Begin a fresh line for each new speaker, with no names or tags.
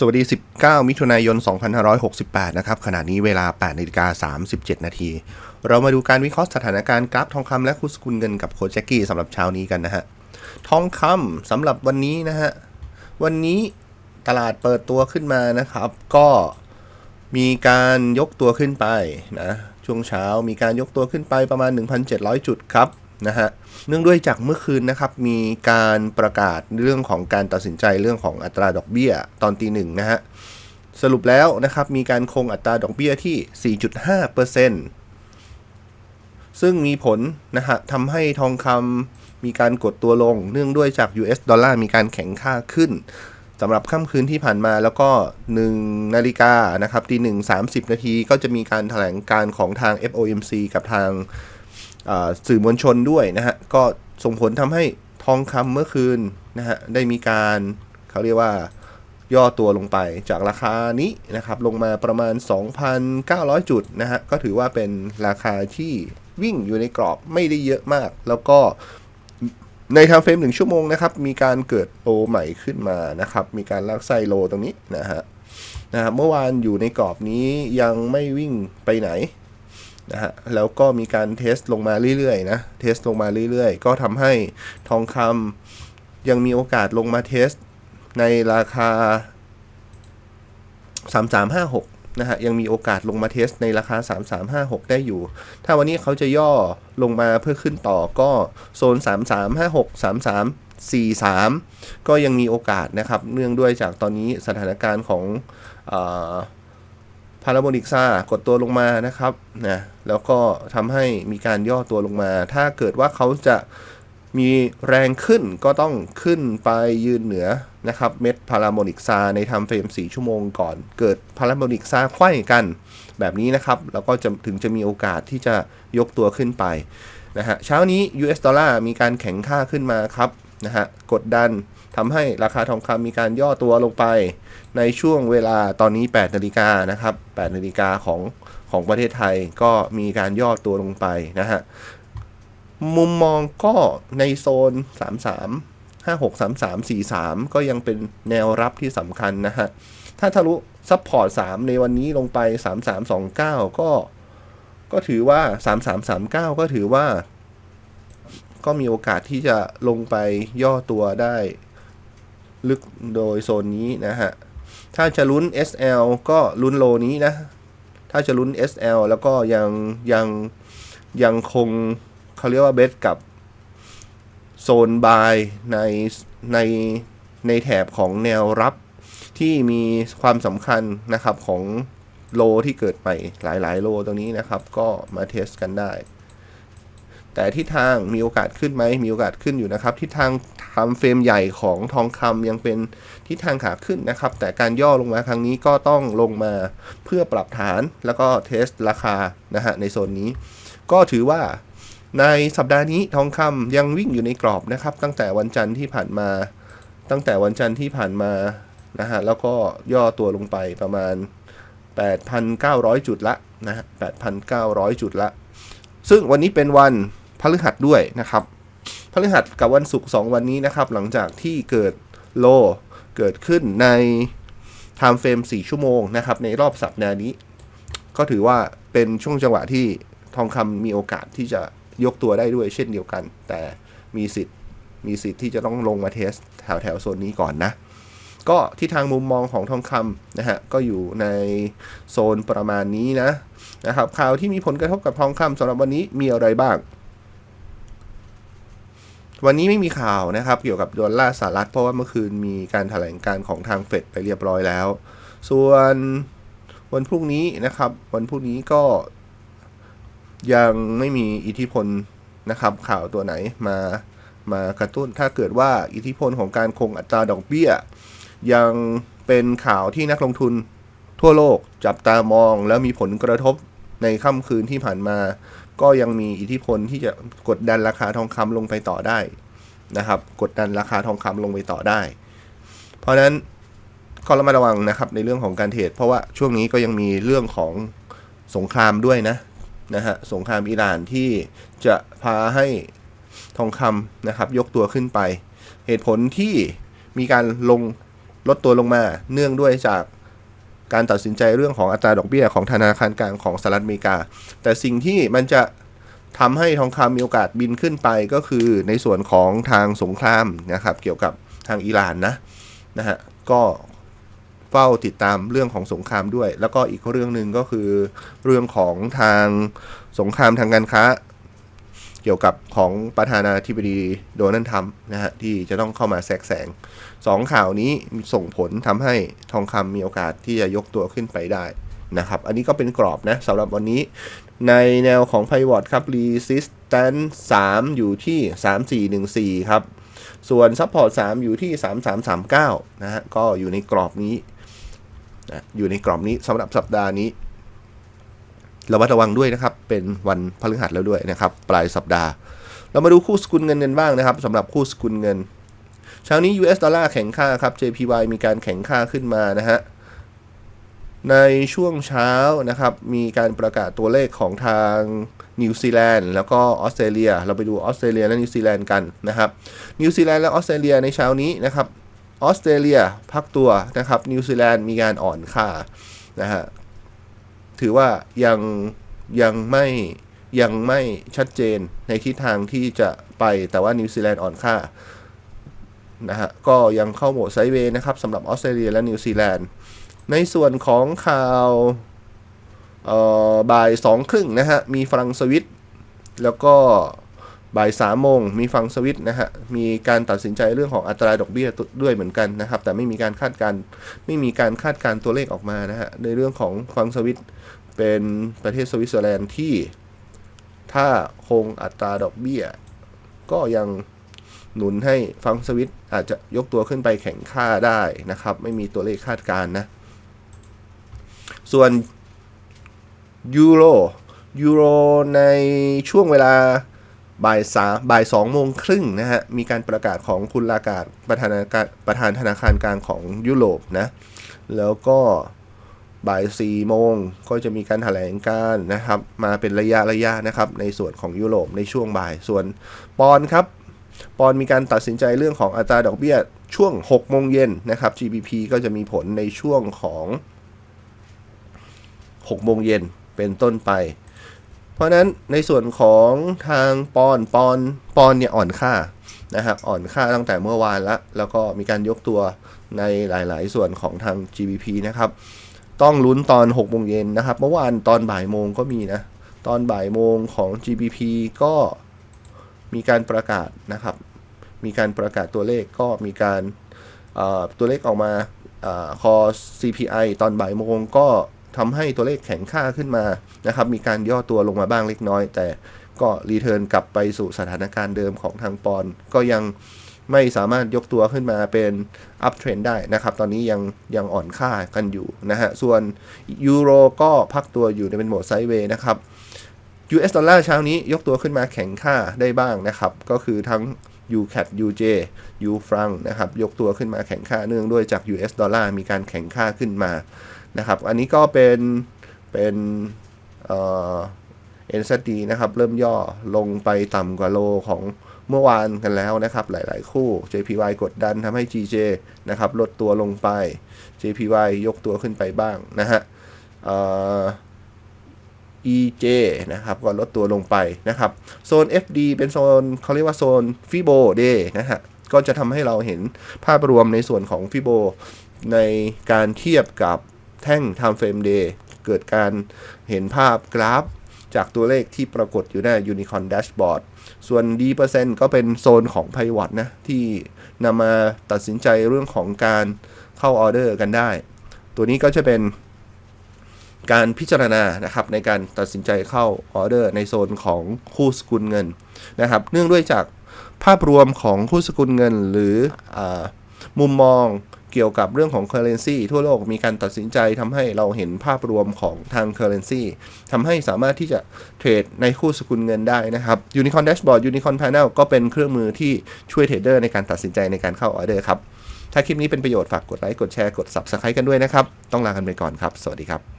สวัสดี 19 มิถุนายน 2568 นะครับ ขณะนี้เวลา8นาฬิกา37 นาที เรามาดูการวิเคราะห์สถานการณ์กราฟทองคำและคุสกุลเงินกับโคชแจ็กกี้สำหรับเช้านี้กันนะฮะ ทองคำสำหรับวันนี้นะฮะ วันนี้ตลาดเปิดตัวขึ้นมานะครับ ก็มีการยกตัวขึ้นไปนะ ช่วงเช้ามีการยกตัวขึ้นไปประมาณ 1,700 จุดครับ นะฮะเนื่องด้วยจากเมื่อคืนนะครับมีการประกาศเรื่องของการตัดสินใจเรื่องของอัตราดอกเบี้ยตอนตีหนึ่งนะฮะสรุปแล้วนะครับมีการคงอัตราดอกเบี้ยที่ 4.5%ซึ่งมีผลนะฮะทำให้ทองคำมีการกดตัวลง เนื่องด้วยจาก US ดอลลาร์มีการแข็งค่าขึ้นสำหรับค่ำคืนที่ผ่านมาแล้วก็ 1 นาฬิกานะครับตีหนึ่งสามสิบนาทีก็จะมีการแถลงการของทาง FOMC กับทาง สื่อมวลชนด้วยนะฮะ ก็ส่งผลทำให้ทองคำเมื่อคืนนะฮะ ได้มีการเขาเรียกว่าย่อตัวลงไปจากราคานี้นะครับ ลงมาประมาณ 2,900 จุดนะฮะ ก็ถือว่าเป็นราคาที่วิ่งอยู่ในกรอบไม่ได้เยอะมาก แล้วก็ในทางเฟรมหนึ่งชั่วโมงนะครับ มีการเกิดโลใหม่ขึ้นมานะครับ มีการลากไส้โลตรงนี้นะฮะนะครับเมื่อวานอยู่ในกรอบนี้ยังไม่วิ่งไปไหน นะฮะแล้วก็มีการเทสลงมาเรื่อยๆนะเทสลงมาเรื่อยๆ ก็ทำให้ทองคำยังมีโอกาสลงมาเทสในราคา 3356นะฮะยังมีโอกาสลงมาเทสในราคา 3356 ได้อยู่ ถ้าวันนี้เขาจะย่อลงมาเพื่อขึ้นต่อก็โซน 3356 3343 ก็ยังมีโอกาสนะครับ เนื่องด้วยจากตอนนี้สถานการณ์ของาราโบนิกซากดตัวลงมานะครับนะแล้วก็ทำให้มีการย่อตัวลงมา ถ้าเกิดว่าเขาจะมีแรงขึ้นก็ต้องขึ้นไปยืนเหนือนะครับเม็ดพาราโบนิกซาในทม์เฟรม 4 ชั่วโมงก่อน เกิดพาราโบนิกซาไขว้กันแบบนี้นะครับแล้วก็จะถึงจะมีโอกาสที่จะยกตัวขึ้นไปนะฮะเช้านี้ US ดอลลาร์มีการแข็งค่าขึ้นมาครับ นะฮะกดดันทำให้ราคาทองคำมีการย่อตัวลงไป ในช่วงเวลาตอนนี้ 8 นาฬิกานะครับ 8 นาฬิกาของของประเทศไทยก็มีการย่อตัวลงไปนะฮะ มุมมองก็ในโซน 33 56 33 43 ก็ยังเป็นแนวรับที่สำคัญนะฮะ ถ้าทะลุซัพพอร์ต 3 ในวันนี้ลงไป 3329 ก็ ก็ถือว่า 3339 ก็ถือว่า ก็มีโอกาสที่จะลงไปย่อตัวได้ลึกโดยโซนนี้นะฮะ ถ้าจะลุ้น SL ก็ลุ้นโลนี้นะ ถ้าจะลุ้น SL แล้วก็ยังยังยังคงเขาเรียกว่าเบสกับโซนบายในในในแถบของแนวรับที่มีความสำคัญนะครับของโลที่เกิดใหม่หลาย ๆ โลตรงนี้นะครับ ก็มาเทสกันได้ แต่ทิศทางมีโอกาสขึ้นไหมมีโอกาสขึ้นอยู่นะครับ ทิศทางทำเฟรมใหญ่ของทองคำยังเป็นทิศทางขาขึ้นนะครับ แต่การย่อลงมาครั้งนี้ก็ต้องลงมาเพื่อปรับฐานแล้วก็เทสราคานะฮะในโซนนี้ ก็ถือว่าในสัปดาห์นี้ทองคำยังวิ่งอยู่ในกรอบนะครับ ตั้งแต่วันจันทร์ที่ผ่านมา ตั้งแต่วันจันทร์ที่ผ่านมานะฮะแล้วก็ย่อตัวลงไปประมาณ 8,900 จุดละนะฮะ8,900 จุดละ ซึ่งวันนี้เป็นวัน พฤหัสด้วยนะครับพฤหัสกับวันศุกร์2วันนี้นะครับ หลังจากที่เกิดโลเกิดขึ้นใน time frame 4ชั่วโมงนะครับ ในรอบสัปดาห์นี้ ก็ถือว่าเป็นช่วงจังหวะที่ทองคำมีโอกาสที่จะยกตัวได้ด้วยเช่นเดียวกัน แต่มีสิทธิ์มีสิทธิ์ที่จะต้องลงมาเทสแถวแถวโซนนี้ก่อนนะก็ที่ทางมุมมองของทองคำนะฮะก็อยู่ในโซนประมาณนี้นะนะครับข่าวที่มีผลกระทบกับทองคำสำหรับวันนี้มีอะไรบ้าง วันนี้ไม่มีข่าวนะครับเกี่ยวกับดอลลาร์สหรัฐเพราะว่าเมื่อคืนมีการถแถลงการของทางเฟดไปเรียบร้อยแล้ว ส่วนวันพรุ่งนี้นะครับ วันพรุ่งนี้ก็ยังไม่มีอิทธิพลนะครับ ข่าวตัวไหนมามากระตุ้นถ้าเกิดว่าอิทธิพลของการคงอัตราดอกเบี้ย ยังเป็นข่าวที่นักลงทุนทั่วโลกจับตามอง แล้วมีผลกระทบในค่ำคืนที่ผ่านมา ก็ยังมีอิทธิพลที่จะกดดันราคาทองคำลงไปต่อได้นะครับ กดดันราคาทองคำลงไปต่อได้ เพราะฉะนั้นก็ระมัดระวังนะครับในเรื่องของการเทรดเพราะว่าช่วงนี้ก็ยังมีเรื่องของสงครามด้วยนะนะฮะสงครามอิหร่านที่จะพาให้ทองคำนะครับ ยกตัวขึ้นไป เหตุผลที่มีการลงลดตัวลงมา เนื่องด้วยจาก การตัดสินใจเรื่องของอัตราดอกเบี้ยของธนาคารกลางของสหรัฐอเมริกา แต่สิ่งที่มันจะทำให้ทองคำมีโอกาสบินขึ้นไปก็คือในส่วนของทางสงครามนะครับ เกี่ยวกับทางอิหร่านนะนะฮะก็เฝ้าติดตามเรื่องของสงครามด้วย แล้วก็อีกเรื่องหนึ่งก็คือเรื่องของทางสงครามทางการค้า เกี่ยวกับของประธานาธิบดีโดนัลด์ทรัมป์นะฮะที่จะต้องเข้ามาแทรกแซงสองข่าวนี้ส่งผลทำให้ทองคำมีโอกาสที่จะยกตัวขึ้นไปได้นะครับ อันนี้ก็เป็นกรอบนะสำหรับวันนี้ ในแนวของ Pivot ครับ Resistance 3 อยู่ที่ 3414 ครับ ส่วน Support 3 อยู่ที่ 3339 นะฮะ ก็อยู่ในกรอบนี้นะอยู่ในกรอบนี้สำหรับสัปดาห์นี้ ระมัดระวังด้วยนะครับ เป็นวันพฤหัสแล้วด้วยนะครับ ปลายสัปดาห์ เรามาดูคู่สกุลเงินกันบ้างนะครับสำหรับคู่สกุลเงิน เช้านี้ US ดอลลาร์แข็งค่าครับ JPY มีการแข็งค่าขึ้นมานะฮะในช่วงเช้านะครับ มีการประกาศตัวเลขของทางนิวซีแลนด์แล้วก็ออสเตรเลีย เราไปดูออสเตรเลียและนิวซีแลนด์กันนะครับนิวซีแลนด์และออสเตรเลียในเช้านี้นะครับออสเตรเลียพักตัวนะครับนิวซีแลนด์มีการอ่อนค่านะฮะ ถือว่ายังยังไม่ยังไม่ชัดเจนในทิศทางที่จะไปแต่ว่านิวซีแลนด์อ่อนค่านะฮะก็ยังเข้าโหมดไซเวย์นะครับสำหรับออสเตรเลียและนิวซีแลนด์ในส่วนของข่าวบ่ายสองครึ่งนะฮะ มีฝรั่งสวิตแล้วก็ บ่ายสามโมงมีฟังสวิตนะฮะ มีการตัดสินใจเรื่องของอัตราดอกเบี้ยด้วยเหมือนกันนะครับ แต่ไม่มีการคาดการไม่มีการคาดการตัวเลขออกมานะฮะ ในเรื่องของฟังสวิตเป็นประเทศสวิตเซอร์แลนด์ที่ถ้าคงอัตราดอกเบี้ย ก็ยังหนุนให้ฟังสวิตอาจจะยกตัวขึ้นไปแข่งค่าได้นะครับ ไม่มีตัวเลขคาดการนะ ส่วนยูโรยูโรในช่วงเวลา บ่ายสามบ่ายสองโมงครึ่งนะฮะ มีการประกาศของคุณลากาศประธานประธานธนาคารกลางของยุโรปนะ แล้วก็บ่ายสี่โมงก็จะมีการถแถลงการนะครับ มาเป็นระยะระยะนะครับ ในส่วนของยุโรปในช่วงบ่ายส่วนปอนครับ ปอนมีการตัดสินใจเรื่องของอัตราดอกเบี้ยช่วง6โมงเย็นนะครับ GBP ก็จะมีผลในช่วงของ6โมงเย็นเป็นต้นไป เพราะนั้นในส่วนของทางปอนปอนปอนเนี่ยอ่อนค่านะครับอ่อนค่าตั้งแต่เมื่อวานล้วแล้วก็มีการยกตัวในหลาย ๆ ส่วนของทาง GBP นะครับต้องลุ้นตอน6โมงเย็นนะครับ เมื่อวานตอนบ่ายโมงก็มีนะ ตอนบ่ายโมงของ GBP ก็มีการประกาศนะครับ มีการประกาศตัวเลขก็มีการตัวเลขออกมาคอ CPI ตอนบ่ายโมงก็ ทำให้ตัวเลขแข็งค่าขึ้นมานะครับมีการย่อตัวลงมาบ้างเล็กน้อย แต่ก็รีเทิร์นกลับไปสู่สถานการณ์เดิมของทางปอนก็ยังไม่สามารถยกตัวขึ้นมาเป็นอัพเทรนได้นะครับ ตอนนี้ยังยังอ่อนค่ากันอยู่นะฮะ ส่วนยูโรก็พักตัวอยู่ในเป็นโหมดไซด์เวย์นะครับ US ดอลลาร์เช้านี้ยกตัวขึ้นมาแข็งค่าได้บ้างนะครับ ก็คือทั้ง UCAT UJ U franc นะครับ ยกตัวขึ้นมาแข็งค่าเนื่องด้วยจาก US ดอลลาร์มีการแข็งค่าขึ้นมา นะครับ อันนี้ก็เป็นเป็นเอ่อ NZD นะครับ เริ่มย่อลงไปต่ำกว่าโลของเมื่อวานกันแล้วนะครับ หลาย ๆ คู่ JPY กดดันทำให้ GJ นะครับลดตัวลงไป JPY ยกตัวขึ้นไปบ้างนะฮะ EJ นะครับก็ลดตัวลงไปนะครับ โซน FD เป็นโซนเขาเรียกว่าโซนฟิโบเดนะฮะ ก็จะทำให้เราเห็นภาพรวมในส่วนของฟิโบในการเทียบกับ แท่ง Time Frame Day เกิดการเห็นภาพกราฟจากตัวเลขที่ปรากฏอยู่ใน Unicorn Dashboard ส่วน D% ก็เป็นโซนของ Pivot นะ ที่นำมาตัดสินใจเรื่องของการเข้าออเดอร์กันได้ ตัวนี้ก็จะเป็นการพิจารณานะครับในการตัดสินใจเข้าออเดอร์ในโซนของคู่สกุลเงินนะครับ เนื่องด้วยจากภาพรวมของคู่สกุลเงินหรืออมุมมอง เกี่ยวกับเรื่องของ Currency ทั่วโลกมีการตัดสินใจทำให้เราเห็นภาพรวมของทาง Currency ทำให้สามารถที่จะเทรดในคู่สกุลเงินได้นะครับ Unicorn Dashboard Unicorn Panel ก็เป็นเครื่องมือที่ช่วยเทรดเดอร์ในการตัดสินใจในการเข้าออเดอร์ครับ ถ้าคลิปนี้เป็นประโยชน์ฝากกดไลค์กดแชร์กด Subscribe กันด้วยนะครับ ต้องลากันไปก่อนครับ สวัสดีครับ